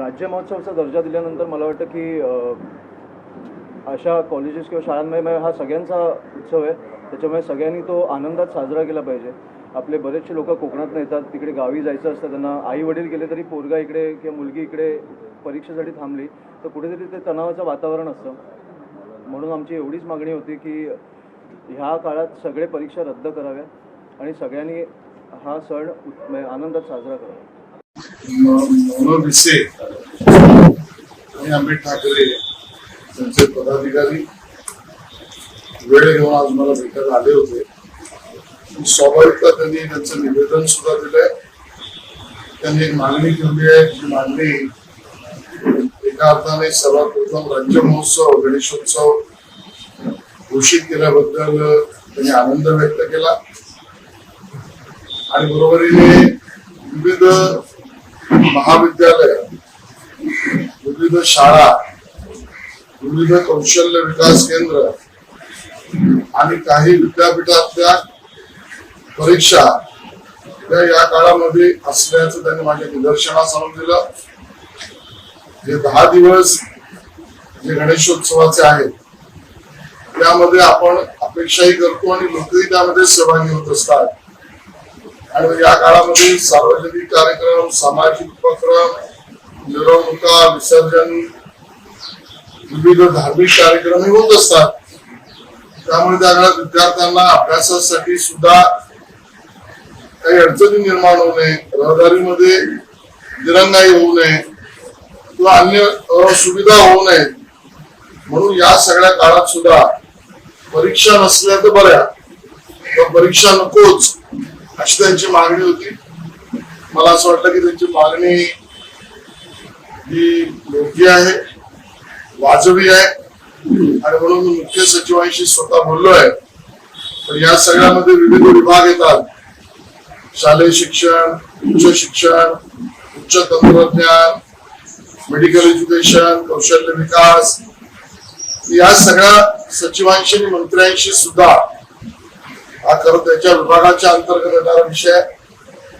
राज्य महोत्सवाचा दर्जा दिल्यानंतर मला वाटतं की अशा कॉलेजेस किंवा शाळांमध्ये हा सगळ्यांचा उत्सव आहे. त्याच्यामुळे सगळ्यांनी तो आनंदात साजरा केला पाहिजे. आपले बरेचसे लोक कोकणात येतात तिकडे गावी जायचं असतं त्यांना आई वडील गेले तरी पोरगा इकडे किंवा मुलगी इकडे परीक्षेसाठी थांबली तर कुठेतरी ते तणावाचं वातावरण असतं. म्हणून आमची एवढीच मागणी होती की ह्या काळात सगळे परीक्षा रद्द कराव्या आणि सगळ्यांनी हा सण आनंदात साजरा करावा. मनोहर अमित ठाकरे त्यांचे पदाधिकारी. वेळ घेऊन आज मला भेटायला आले होते. स्वाभाविकता त्यांनी त्यांचं निवेदन सुद्धा दिलंय. त्यांनी एक मागणी ठेवली आहे. जी मागणी एका अर्थाने सर्वात प्रथम राज्य महोत्सव गणेशोत्सव घोषित केल्याबद्दल त्यांनी आनंद व्यक्त केला. आणि बरोबरीने विविध महाविद्यालय विविध शाळा विविध कौशल्य विकास केंद्र आणि काही विद्यापीठातल्या परीक्षा त्या या काळामध्ये असल्याचं त्यांनी माझ्या निदर्शनास आणून दिलं. जे दहा दिवस जे गणेशोत्सवाचे आहेत त्यामध्ये आपण अपेक्षाही करतो आणि लोकही त्यामध्ये सहभागी होत असतात. आणि या काळामध्ये सार्वजनिक कार्यक्रम सामाजिक उपक्रम मिरवणुका विसर्जन विविध धार्मिक कार्यक्रम होत असतात. त्यामुळे त्या काळात विद्यार्थ्यांना अभ्यासासाठी सुद्धा काही अडचणी निर्माण होऊ नये रहदारीमध्ये दिरंगाई होऊ नये किंवा अन्य सुविधा होऊ नये. म्हणून या सगळ्या काळात सुद्धा परीक्षा नसल्या तर बऱ्या पण परीक्षा नकोच अशी त्यांची मागणी होती. मला असं वाटलं की त्यांची मागणी ही योग्य आहे वाजवी आहे. आणि म्हणून मी मुख्य सचिवांशी स्वतः बोललोय. पण या सगळ्यामध्ये विविध विभाग येतात. शालेय शिक्षण उच्च शिक्षण उच्च तंत्रज्ञान मेडिकल एज्युकेशन कौशल्य विकास. या सगळ्या सचिवांशी आणि मंत्र्यांशी सुद्धा हा खरं त्याच्या विभागाच्या अंतर्गत येणारा विषय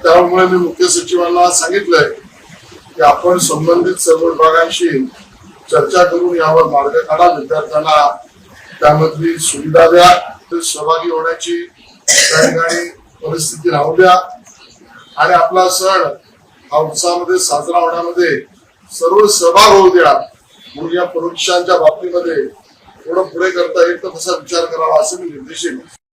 त्यामुळे मी मुख्य सचिवांना सांगितलंय की आपण संबंधित सर्व विभागांशी चर्चा करून यावर मार्ग काढा. विद्यार्थ्यांना त्यामधली सुविधा द्या. ते सहभागी होण्याची त्या ठिकाणी परिस्थिती राहू द्या. आणि आपला सण हा उत्साहामध्ये साजरा होण्यामध्ये सर्व सहभाग होऊ द्या. म्हणून या परीक्षांच्या बाबतीमध्ये थोडं पुढे करता येईल तर तसा विचार करावा असं मी निर्देश